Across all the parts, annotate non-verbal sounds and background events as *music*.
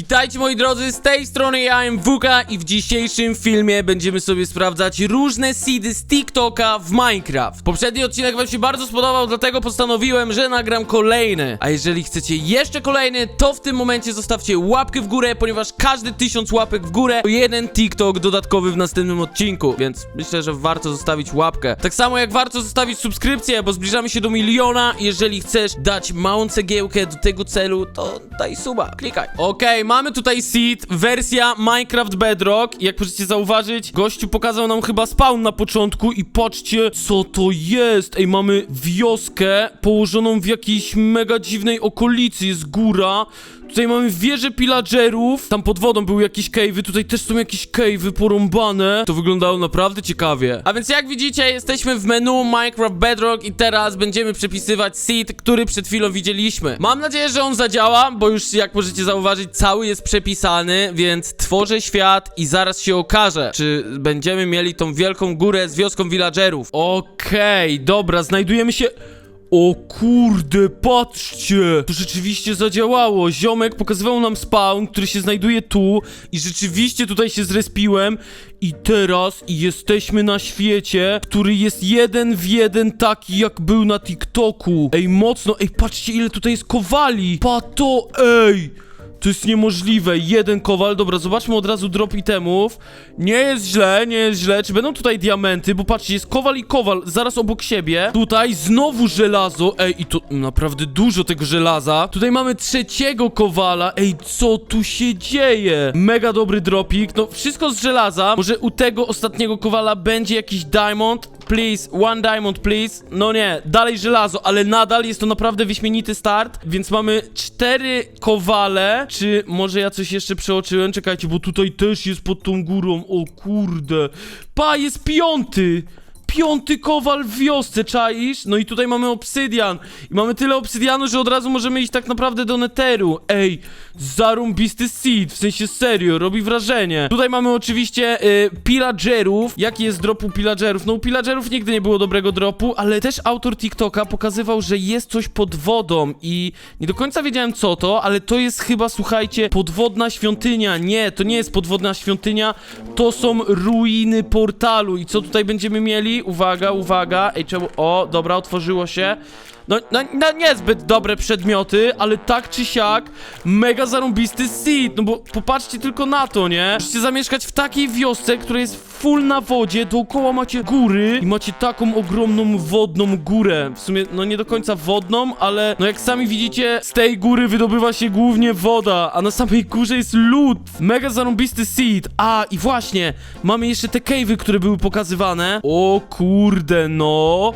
Witajcie moi drodzy, z tej strony ja MWK i w dzisiejszym filmie będziemy sobie sprawdzać różne seedy z TikToka w Minecraft. Poprzedni odcinek wam się bardzo spodobał, dlatego postanowiłem, że nagram kolejny. A jeżeli chcecie jeszcze kolejny, to w tym momencie zostawcie łapkę w górę, ponieważ każdy tysiąc łapek w górę to jeden TikTok dodatkowy w następnym odcinku, więc myślę, że warto zostawić łapkę. Tak samo jak warto zostawić subskrypcję, bo zbliżamy się do miliona. Jeżeli chcesz dać małą cegiełkę do tego celu, to daj suba, klikaj. Okej, mamy tutaj seed, wersja Minecraft Bedrock. Jak możecie zauważyć, gościu pokazał nam chyba spawn na początku i patrzcie, co to jest. Ej, mamy wioskę położoną w jakiejś mega dziwnej okolicy, jest góra. Tutaj mamy wieżę pillagerów, tam pod wodą były jakieś cave'y, tutaj też są jakieś cave'y porąbane. To wyglądało naprawdę ciekawie. A więc jak widzicie, jesteśmy w menu Minecraft Bedrock i teraz będziemy przepisywać seed, który przed chwilą widzieliśmy. Mam nadzieję, że on zadziała, bo już jak możecie zauważyć, cały jest przepisany, więc tworzę świat i zaraz się okaże, czy będziemy mieli tą wielką górę z wioską villagerów. Okej, dobra, znajdujemy się... O kurde, patrzcie! To rzeczywiście zadziałało. Ziomek pokazywał nam spawn, który się znajduje tu i rzeczywiście tutaj się zrespiłem i teraz jesteśmy na świecie, który jest jeden w jeden taki jak był na TikToku. Ej, mocno, ej, patrzcie ile tutaj jest kowali. Pato, ej! To jest niemożliwe. Jeden kowal. Dobra, zobaczmy od razu drop itemów. Nie jest źle, nie jest źle. Czy będą tutaj diamenty? Bo patrzcie, jest kowal i kowal zaraz obok siebie. Tutaj znowu żelazo. Ej, i to naprawdę dużo tego żelaza. Tutaj mamy trzeciego kowala. Ej, co tu się dzieje? Mega dobry dropik. No, wszystko z żelaza. Może u tego ostatniego kowala będzie jakiś diamond? Please, one diamond, please. No nie, dalej żelazo, ale nadal jest to naprawdę wyśmienity start. Więc mamy cztery kowale. Czy może ja coś jeszcze przeoczyłem? Czekajcie, bo tutaj też jest pod tą górą. O kurde. Pa, jest piąty! Piąty kowal w wiosce, czaisz? No i tutaj mamy obsydian. I mamy tyle obsydianu, że od razu możemy iść tak naprawdę do neteru. Ej, zarąbisty seed, w sensie serio, robi wrażenie. Tutaj mamy oczywiście y, pillagerów. Jaki jest drop u pillagerów? No u pillagerów nigdy nie było dobrego dropu, ale też autor TikToka pokazywał, że jest coś pod wodą i nie do końca wiedziałem co to, ale to jest chyba, słuchajcie, podwodna świątynia. Nie, to nie jest podwodna świątynia, to są ruiny portalu. I co tutaj będziemy mieli? Uwaga, uwaga. Ej, czemu? O, dobra, otworzyło się. No, no, no niezbyt dobre przedmioty, ale tak czy siak mega zarąbisty seed, no bo popatrzcie tylko na to, nie? Możecie zamieszkać w takiej wiosce, która jest full na wodzie, dookoła macie góry i macie taką ogromną wodną górę. W sumie, no nie do końca wodną, ale no jak sami widzicie, z tej góry wydobywa się głównie woda, a na samej górze jest lód. Mega zarąbisty seed. A, i właśnie, mamy jeszcze te cave'y, które były pokazywane. O kurde, no...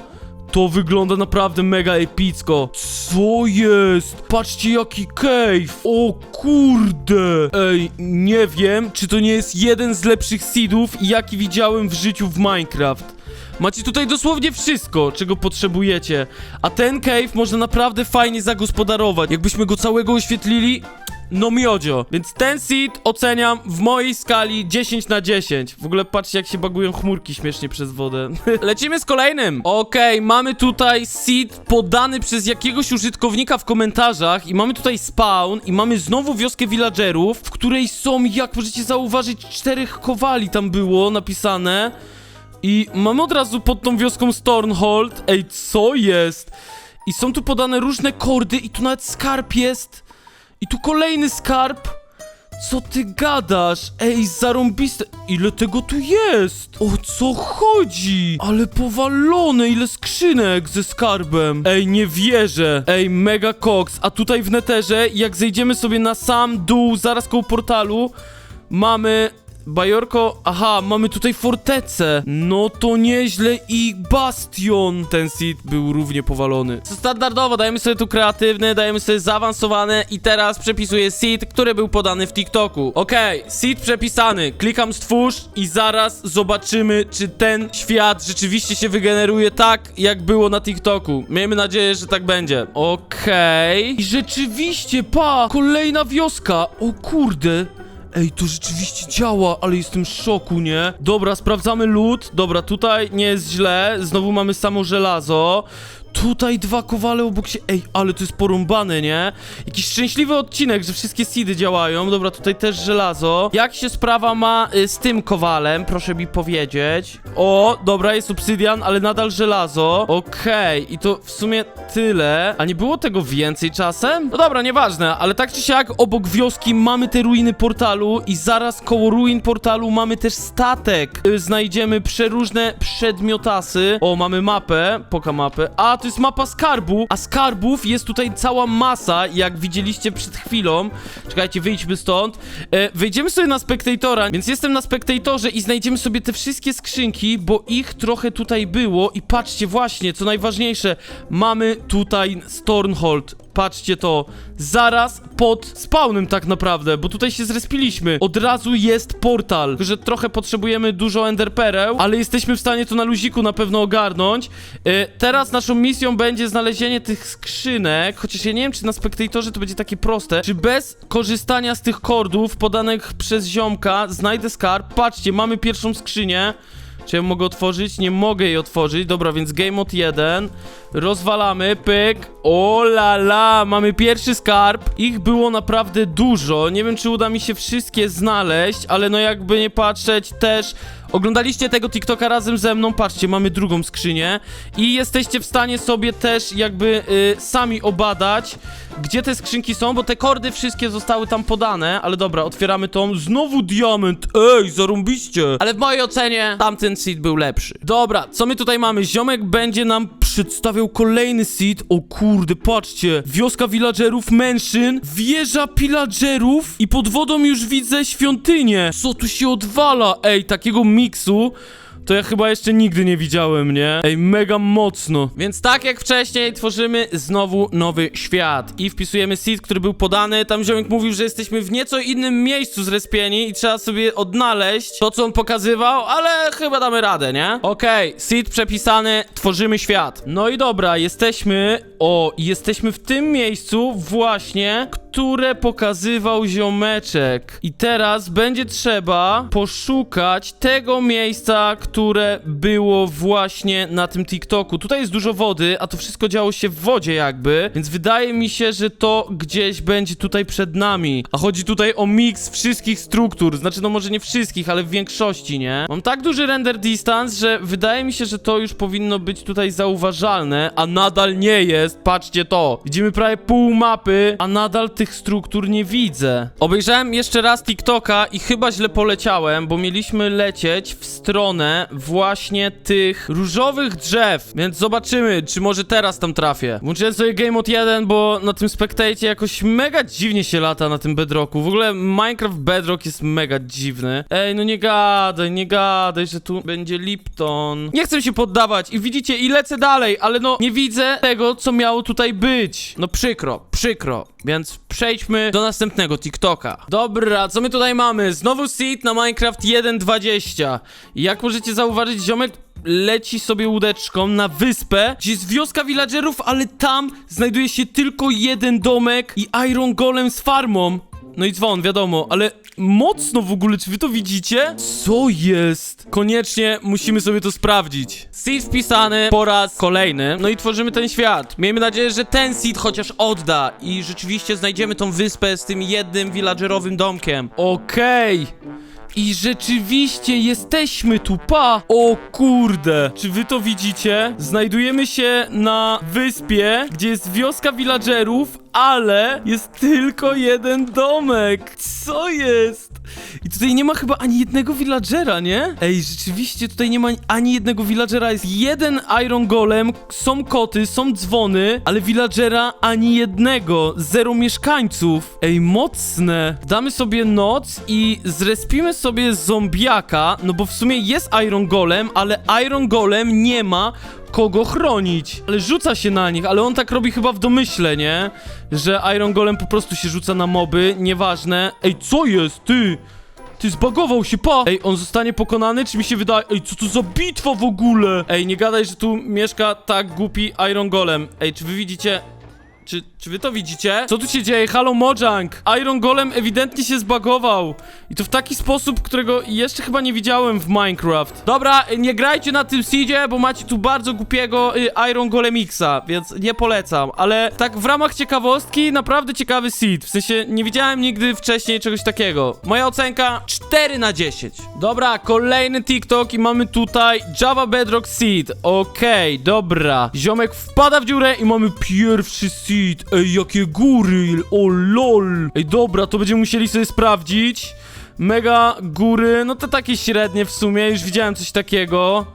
To wygląda naprawdę mega epicko. Co jest? Patrzcie jaki cave. O kurde. Ej, nie wiem, czy to nie jest jeden z lepszych seedów, jaki widziałem w życiu w Minecraft. Macie tutaj dosłownie wszystko, czego potrzebujecie. A ten cave można naprawdę fajnie zagospodarować. Jakbyśmy go całego oświetlili, no miodzio. Więc ten seed oceniam w mojej skali 10 na 10. W ogóle patrzcie jak się bagują chmurki śmiesznie przez wodę. *laughs* Lecimy z kolejnym. Okej, mamy tutaj seed podany przez jakiegoś użytkownika w komentarzach i mamy tutaj spawn i mamy znowu wioskę villagerów, w której są, jak możecie zauważyć, czterech kowali tam było napisane. I mamy od razu pod tą wioską Stornhold. Ej, co jest? I są tu podane różne kordy i tu nawet skarb jest. I tu kolejny skarb. Co ty gadasz? Ej, zarąbiste. Ile tego tu jest? O co chodzi? Ale powalone, ile skrzynek ze skarbem. Ej, nie wierzę. Ej, mega koks. A tutaj w neterze, jak zejdziemy sobie na sam dół, zaraz koło portalu, mamy Bajorko, aha, mamy tutaj fortecę. No to nieźle i bastion. Ten seed był równie powalony. Standardowo, dajemy sobie tu kreatywny, dajemy sobie zaawansowane i teraz przepisuję seed, który był podany w TikToku. Okej, seed przepisany. Klikam stwórz i zaraz zobaczymy, czy ten świat rzeczywiście się wygeneruje tak, jak było na TikToku. Miejmy nadzieję, że tak będzie. Okej. I rzeczywiście, pa, kolejna wioska. O kurde. Ej, to rzeczywiście działa, ale jestem w szoku, nie? Dobra, sprawdzamy lód. Dobra, tutaj nie jest źle. Znowu mamy samo żelazo. Tutaj dwa kowale obok się. Ej, ale to jest porąbane, nie? Jakiś szczęśliwy odcinek, że wszystkie seedy działają. Dobra, tutaj też żelazo. Jak się sprawa ma y, z tym kowalem? Proszę mi powiedzieć. O, dobra, jest obsydian, ale nadal żelazo. Okej, i to w sumie tyle. A nie było tego więcej czasem? No dobra, nieważne, ale tak czy siak obok wioski mamy te ruiny portalu i zaraz koło ruin portalu mamy też statek. Y, Znajdziemy przeróżne przedmiotasy. O, mamy mapę, poka mapę. A, to jest mapa skarbu, a skarbów jest tutaj cała masa, jak widzieliście przed chwilą. Czekajcie, wyjdźmy stąd. E, wejdziemy sobie na spektatora, więc jestem na spektatorze i znajdziemy sobie te wszystkie skrzynki, bo ich trochę tutaj było i patrzcie właśnie, co najważniejsze, mamy tutaj Stornhold. Patrzcie to, zaraz pod spawnem tak naprawdę, bo tutaj się zrespiliśmy. Od razu jest portal, że trochę potrzebujemy dużo enderpereł, ale jesteśmy w stanie to na luziku na pewno ogarnąć. E, teraz naszą misją będzie znalezienie tych skrzynek, chociaż ja nie wiem, czy na spektatorze to będzie takie proste, czy bez korzystania z tych kordów podanych przez ziomka znajdę skarb. Patrzcie, mamy pierwszą skrzynię. Czy ja mogę otworzyć? Nie mogę jej otworzyć. Dobra, więc game mode 1. Rozwalamy, pyk. O la la, mamy pierwszy skarb. Ich było naprawdę dużo. Nie wiem, czy uda mi się wszystkie znaleźć, ale no jakby nie patrzeć też... Oglądaliście tego TikToka razem ze mną, patrzcie, mamy drugą skrzynię i jesteście w stanie sobie też jakby y, sami obadać, gdzie te skrzynki są, bo te kordy wszystkie zostały tam podane, ale dobra, otwieramy tą, znowu diament, ej, zarąbiście, ale w mojej ocenie tamten seed był lepszy. Dobra, co my tutaj mamy? Ziomek będzie nam przedstawiał kolejny seed, o kurde, patrzcie, wioska villagerów, mansion, wieża pillagerów i pod wodą już widzę świątynię, co tu się odwala, ej, takiego miksu to ja chyba jeszcze nigdy nie widziałem, nie? Ej, mega mocno. Więc tak jak wcześniej, tworzymy znowu nowy świat i wpisujemy seed, który był podany. Tam ziomek mówił, że jesteśmy w nieco innym miejscu zrespieni i trzeba sobie odnaleźć to, co on pokazywał, ale chyba damy radę, nie? Okej, seed przepisany, tworzymy świat. No i dobra, jesteśmy... O, jesteśmy w tym miejscu właśnie, które pokazywał ziomeczek. I teraz będzie trzeba poszukać tego miejsca, które było właśnie na tym TikToku. Tutaj jest dużo wody, a to wszystko działo się w wodzie jakby, więc wydaje mi się, że to gdzieś będzie tutaj przed nami. A chodzi tutaj o miks wszystkich struktur, znaczy no może nie wszystkich, ale w większości, nie? Mam tak duży render distance, że wydaje mi się, że to już powinno być tutaj zauważalne, a nadal nie jest. Patrzcie to. Widzimy prawie pół mapy, a nadal tych struktur nie widzę. Obejrzałem jeszcze raz TikToka i chyba źle poleciałem, bo mieliśmy lecieć w stronę właśnie tych różowych drzew. Więc zobaczymy, czy może teraz tam trafię. Włączyłem sobie Game Mode 1, bo na tym Spectate jakoś mega dziwnie się lata na tym Bedrocku. W ogóle Minecraft Bedrock jest mega dziwny. Ej, no nie gadaj, nie gadaj, że tu będzie Lipton. Nie chcę się poddawać i widzicie, i lecę dalej, ale no nie widzę tego, co miało tutaj być. No przykro, przykro. Więc przejdźmy do następnego TikToka. Dobra, co my tutaj mamy? Znowu seed na Minecraft 1.20. I Jak możecie zauważyć, ziomek leci sobie łódeczką na wyspę, gdzie jest wioska villagerów, ale tam znajduje się tylko jeden domek i Iron Golem z farmą. No i dzwon, wiadomo, ale mocno w ogóle, czy wy to widzicie? Co jest? Koniecznie musimy sobie to sprawdzić. Seed wpisany po raz kolejny, no i tworzymy ten świat. Miejmy nadzieję, że ten seed chociaż odda i rzeczywiście znajdziemy tą wyspę z tym jednym villagerowym domkiem. Okej. I rzeczywiście jesteśmy tu, pa! O kurde! Czy wy to widzicie? Znajdujemy się na wyspie, gdzie jest wioska villagerów, ale jest tylko jeden domek. Co jest? I tutaj nie ma chyba ani jednego villagera, nie? Ej, rzeczywiście tutaj nie ma ani jednego villagera. Jest jeden Iron Golem, są koty, są dzwony, ale villagera ani jednego. Zero mieszkańców. Ej, mocne. Damy sobie noc i zrespimy sobie zombiaka, no bo w sumie jest Iron Golem, ale Iron Golem nie ma kogo chronić. Ale rzuca się na nich, ale on tak robi chyba w domyśle, nie? Że Iron Golem po prostu się rzuca na moby, nieważne. Ej, co jest, ty? Ty zbagował się, pa! Ej, on zostanie pokonany, czy mi się wydaje... Ej, co to za bitwa w ogóle? Ej, nie gadaj, że tu mieszka tak głupi Iron Golem. Ej, czy wy widzicie... Czy, czy wy to widzicie? Co tu się dzieje? Halo Mojang! Iron Golem ewidentnie się zbagował. I to w taki sposób, którego jeszcze chyba nie widziałem w Minecraft. Dobra, nie grajcie na tym seedzie, bo macie tu bardzo głupiego y, Iron Golemixa, więc nie polecam. Ale tak w ramach ciekawostki, naprawdę ciekawy seed. W sensie nie widziałem nigdy wcześniej czegoś takiego. Moja ocenka 4 na 10. Dobra, kolejny TikTok i mamy tutaj Java Bedrock Seed. Okej, dobra. Ziomek wpada w dziurę i mamy pierwszy seed. Ej, jakie góry, o lol. Ej, dobra, to będziemy musieli sobie sprawdzić. Mega góry, no to takie średnie w sumie, już widziałem coś takiego.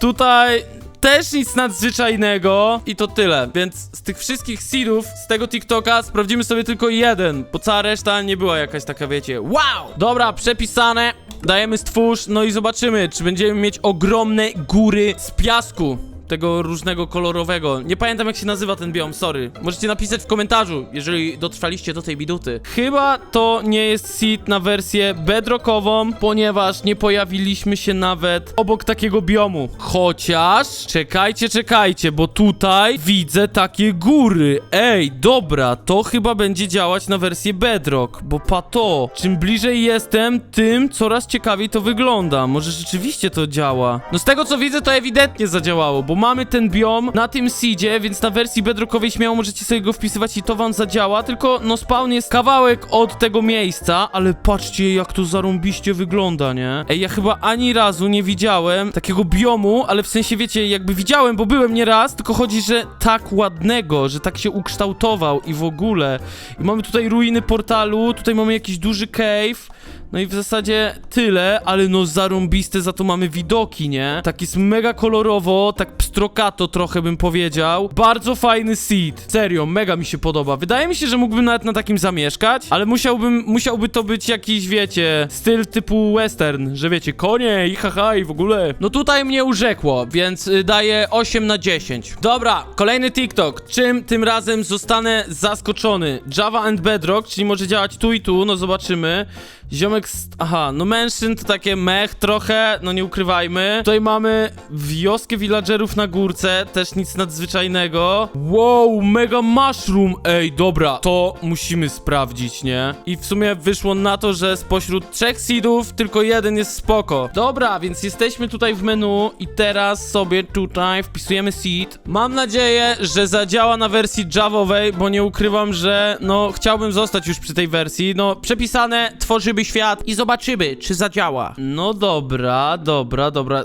Tutaj też nic nadzwyczajnego i to tyle. Więc z tych wszystkich seedów z tego TikToka sprawdzimy sobie tylko jeden, bo cała reszta nie była jakaś taka, wiecie, wow! Dobra, przepisane. Dajemy stwórz, no i zobaczymy, czy będziemy mieć ogromne góry z piasku. Tego różnego kolorowego. Nie pamiętam jak się nazywa ten biom, sorry. Możecie napisać w komentarzu, jeżeli dotrwaliście do tej minuty. Chyba to nie jest seed na wersję bedrockową, ponieważ nie pojawiliśmy się nawet obok takiego biomu. Chociaż, czekajcie, czekajcie, bo tutaj widzę takie góry. Ej, dobra, to chyba będzie działać na wersję bedrock, bo pato, czym bliżej jestem, tym coraz ciekawiej to wygląda. Może rzeczywiście to działa. No z tego co widzę, to ewidentnie zadziałało, bo mamy ten biom na tym seedzie, więc na wersji bedrockowej śmiało możecie sobie go wpisywać i to wam zadziała, tylko no spawn jest kawałek od tego miejsca, ale patrzcie jak to zarąbiście wygląda, nie? Ej, ja chyba ani razu nie widziałem takiego biomu, ale w sensie wiecie, jakby widziałem, bo byłem nie raz, tylko chodzi, że tak ładnego, że tak się ukształtował i w ogóle. I mamy tutaj ruiny portalu, tutaj mamy jakiś duży cave, no i w zasadzie tyle, ale no zarąbiste za to mamy widoki, nie? Tak jest mega kolorowo, tak pstrokato trochę bym powiedział. Bardzo fajny seed. Serio, mega mi się podoba. Wydaje mi się, że mógłbym nawet na takim zamieszkać, ale musiałbym, musiałby to być jakiś, wiecie, styl typu western, że wiecie, konie i haha i w ogóle. No tutaj mnie urzekło, więc y, daję 8 na 10. Dobra, kolejny TikTok. Czym tym razem zostanę zaskoczony? Java and Bedrock, czyli może działać tu i tu, no zobaczymy. Ziomek, z... aha, no mężczyzn to takie mech trochę, no nie ukrywajmy. Tutaj mamy wioskę villagerów na górce, też nic nadzwyczajnego. Wow, mega mushroom, ej, dobra, to musimy sprawdzić, nie? I w sumie wyszło na to, że spośród trzech seedów tylko jeden jest spoko. Dobra, więc jesteśmy tutaj w menu i teraz sobie tutaj wpisujemy seed. Mam nadzieję, że zadziała na wersji javowej, bo nie ukrywam, że no chciałbym zostać już przy tej wersji. No, przepisane, tworzymy świat i zobaczymy, czy zadziała. No dobra, dobra, dobra.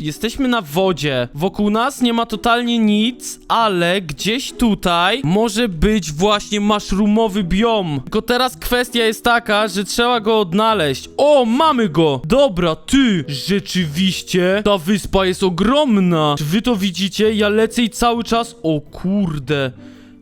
Jesteśmy na wodzie. Wokół nas nie ma totalnie nic, ale gdzieś tutaj może być właśnie mushroomowy biom. Tylko teraz kwestia jest taka, że trzeba go odnaleźć. O, mamy go! Dobra, ty! Rzeczywiście, ta wyspa jest ogromna. Czy wy to widzicie? Ja lecę i cały czas... O kurde...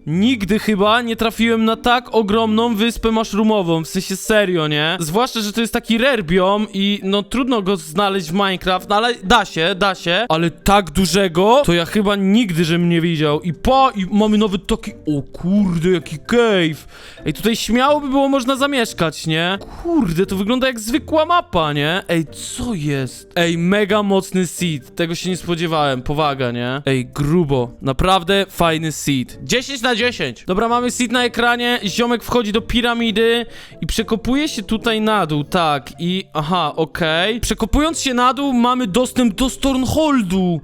Nigdy chyba nie trafiłem na tak ogromną wyspę mushroomową, w sensie serio, nie? Zwłaszcza, że to jest taki rare biom i no trudno go znaleźć w Minecraft, no ale da się, da się. Ale tak dużego, to ja chyba nigdy żebym nie widział. I pa, i mamy nawet taki, o kurde, jaki cave. Ej, tutaj śmiało by było można zamieszkać, nie? Kurde, to wygląda jak zwykła mapa, nie? Ej, co jest? Ej, mega mocny seed, tego się nie spodziewałem, powaga, nie? Ej, grubo, naprawdę fajny seed. 10 na 10. Dobra, mamy seed na ekranie, ziomek wchodzi do piramidy i przekopuje się tutaj na dół, tak, i aha, okej. Przekopując się na dół mamy dostęp do Stornholdu.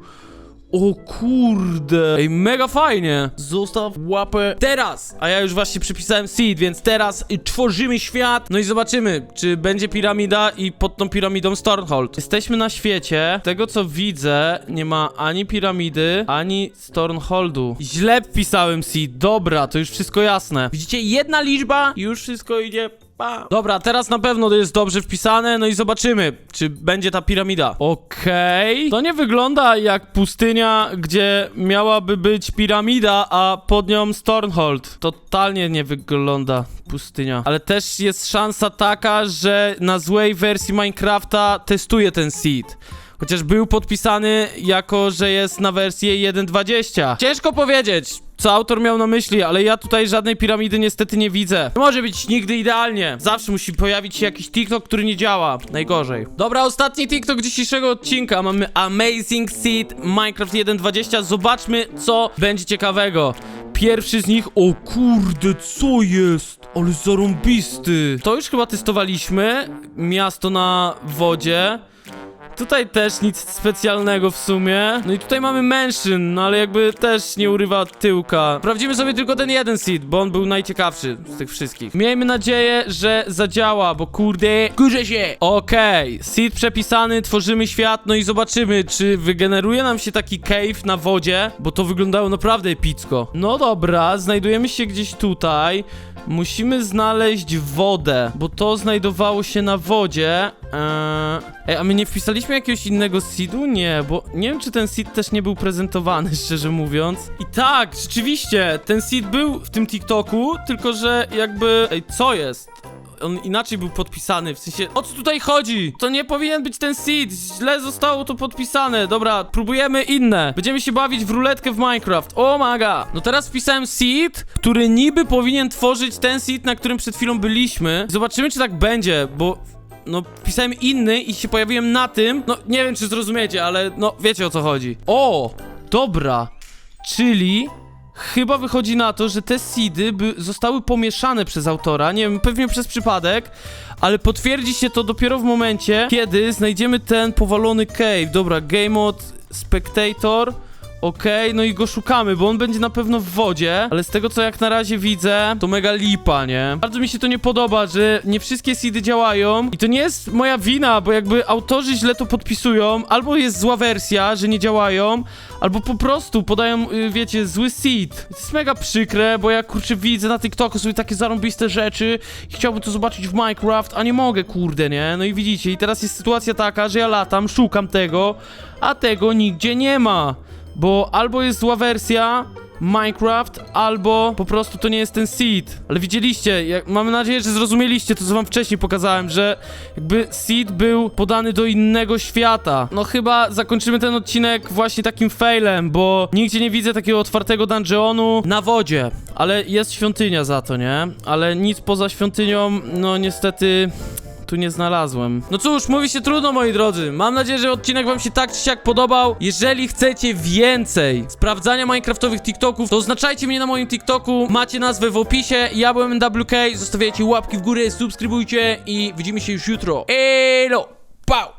O kurde. Ej, mega fajnie. Zostaw łapę teraz. A ja już właśnie przypisałem seed, więc teraz tworzymy świat. No i zobaczymy, czy będzie piramida i pod tą piramidą Stornhold. Jesteśmy na świecie. Z tego co widzę, nie ma ani piramidy, ani Stornholdu. Źle wpisałem seed. Dobra, to już wszystko jasne. Widzicie, jedna liczba i już wszystko idzie Pa. Dobra, teraz na pewno to jest dobrze wpisane, no i zobaczymy, czy będzie ta piramida. Okej. To nie wygląda jak pustynia, gdzie miałaby być piramida, a pod nią Stornhold. Totalnie nie wygląda pustynia. Ale też jest szansa taka, że na złej wersji Minecrafta testuje ten seed. Chociaż był podpisany jako, że jest na wersję 1.20. Ciężko powiedzieć, co autor miał na myśli, ale ja tutaj żadnej piramidy niestety nie widzę. Nie może być nigdy idealnie. Zawsze musi pojawić się jakiś TikTok, który nie działa. Najgorzej. Dobra, ostatni TikTok dzisiejszego odcinka. Mamy Amazing Seed Minecraft 1.20. Zobaczmy, co będzie ciekawego. pierwszy z nich. O kurde, co jest? Ale zarąbisty. To już chyba testowaliśmy. Miasto na wodzie. Tutaj też nic specjalnego w sumie. No i tutaj mamy mężczyzn, no ale jakby też nie urywa tyłka. Sprawdzimy sobie tylko ten jeden seed, bo on był najciekawszy z tych wszystkich. Miejmy nadzieję, że zadziała, bo kurde, kurzę się. Okej, seed przepisany, tworzymy świat, no i zobaczymy, czy wygeneruje nam się taki cave na wodzie, bo to wyglądało naprawdę epicko. No dobra, znajdujemy się gdzieś tutaj. Musimy znaleźć wodę, bo to znajdowało się na wodzie. Eee... A my nie wpisaliśmy jakiegoś innego seedu? Nie, bo nie wiem, czy ten seed też nie był prezentowany, *laughs* szczerze mówiąc. I tak, rzeczywiście, ten seed był w tym TikToku, tylko że jakby... Ej, co jest? On inaczej był podpisany, w sensie, o co tutaj chodzi? To nie powinien być ten seed, źle zostało to podpisane. Dobra, próbujemy inne. Będziemy się bawić w ruletkę w Minecraft. O maga! No teraz wpisałem seed, który niby powinien tworzyć ten seed, na którym przed chwilą byliśmy. Zobaczymy, czy tak będzie, bo no, pisałem inny i się pojawiłem na tym. No, nie wiem, czy zrozumiecie, ale no, wiecie o co chodzi. O, dobra. Czyli chyba wychodzi na to, że te seedy zostały pomieszane przez autora, nie wiem, pewnie przez przypadek, ale potwierdzi się to dopiero w momencie, kiedy znajdziemy ten powalony cave. Dobra, game mode spectator. Okej, no i go szukamy, bo on będzie na pewno w wodzie, ale z tego co jak na razie widzę, to mega lipa, nie? Bardzo mi się to nie podoba, że nie wszystkie seedy działają i to nie jest moja wina, bo jakby autorzy źle to podpisują, albo jest zła wersja, że nie działają, albo po prostu podają, y, wiecie, zły seed. To jest mega przykre, bo ja kurczę widzę na TikToku sobie takie zarąbiste rzeczy i chciałbym to zobaczyć w Minecraft, a nie mogę, kurde, nie? No i widzicie, i teraz jest sytuacja taka, że ja latam, szukam tego, a tego nigdzie nie ma. Bo albo jest zła wersja Minecraft, albo po prostu to nie jest ten seed. Ale widzieliście, jak, mam nadzieję, że zrozumieliście to, co wam wcześniej pokazałem, że jakby seed był podany do innego świata. No chyba zakończymy ten odcinek właśnie takim failem, bo nigdzie nie widzę takiego otwartego dungeonu na wodzie. Ale jest świątynia za to, nie? Ale nic poza świątynią, no niestety tu nie znalazłem. No cóż, mówi się trudno, moi drodzy. Mam nadzieję, że odcinek wam się tak czy siak podobał. Jeżeli chcecie więcej sprawdzania minecraftowych TikToków, to oznaczajcie mnie na moim TikToku. Macie nazwę w opisie. Ja byłem NWK. Zostawiajcie łapki w górę, subskrybujcie i widzimy się już jutro. Elo! Pau!